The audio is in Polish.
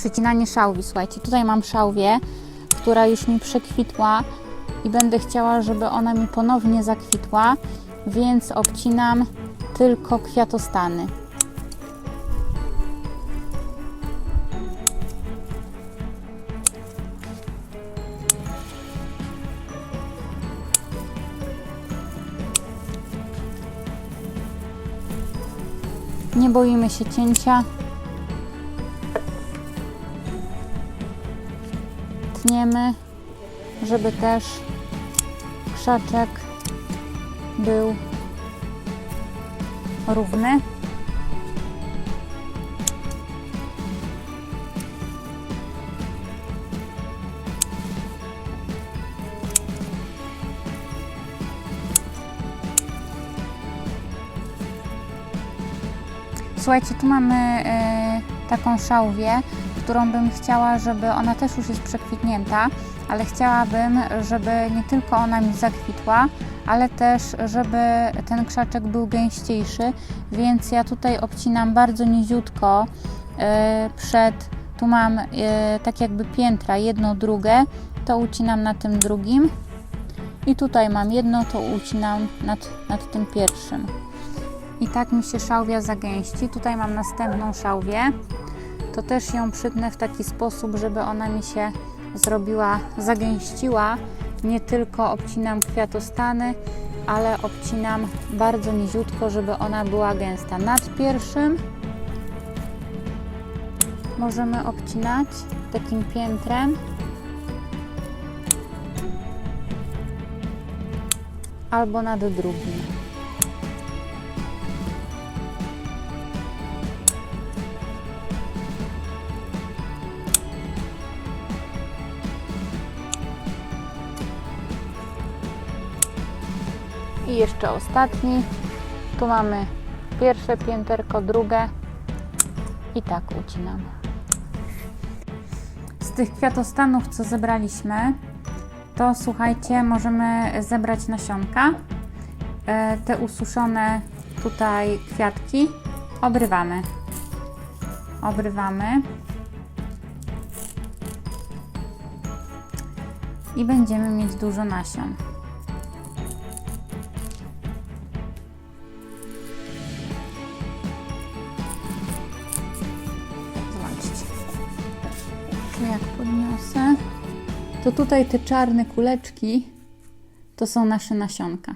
przycinanie szałwi. Słuchajcie, tutaj mam szałwię, która już mi przekwitła i będę chciała, żeby ona mi ponownie zakwitła, więc obcinam tylko kwiatostany. Nie boimy się cięcia. Tniemy, żeby też krzaczek był równy. Słuchajcie, tu mamy e, taką szałwię, którą bym chciała, żeby ona też już jest przekwitnięta, ale chciałabym, żeby nie tylko ona mi zakwitła, ale też, żeby ten krzaczek był gęściejszy, więc ja tutaj obcinam bardzo niziutko e, przed, tu mam e, tak jakby piętra, jedno, drugie, to ucinam na tym drugim i tutaj mam jedno, to ucinam nad, nad tym pierwszym. I tak mi się szałwia zagęści. Tutaj mam następną szałwię. To też ją przytnę w taki sposób, żeby ona mi się zrobiła, zagęściła. Nie tylko obcinam kwiatostany, ale obcinam bardzo niziutko, żeby ona była gęsta. Nad pierwszym możemy obcinać takim piętrem. Albo nad drugim. I jeszcze ostatni. Tu mamy pierwsze pięterko, drugie i tak ucinam. Z tych kwiatostanów, co zebraliśmy, to słuchajcie, możemy zebrać nasionka. E, Te ususzone tutaj kwiatki obrywamy. Obrywamy. I będziemy mieć dużo nasion. Jak podniosę, to tutaj te czarne kuleczki to są nasze nasionka.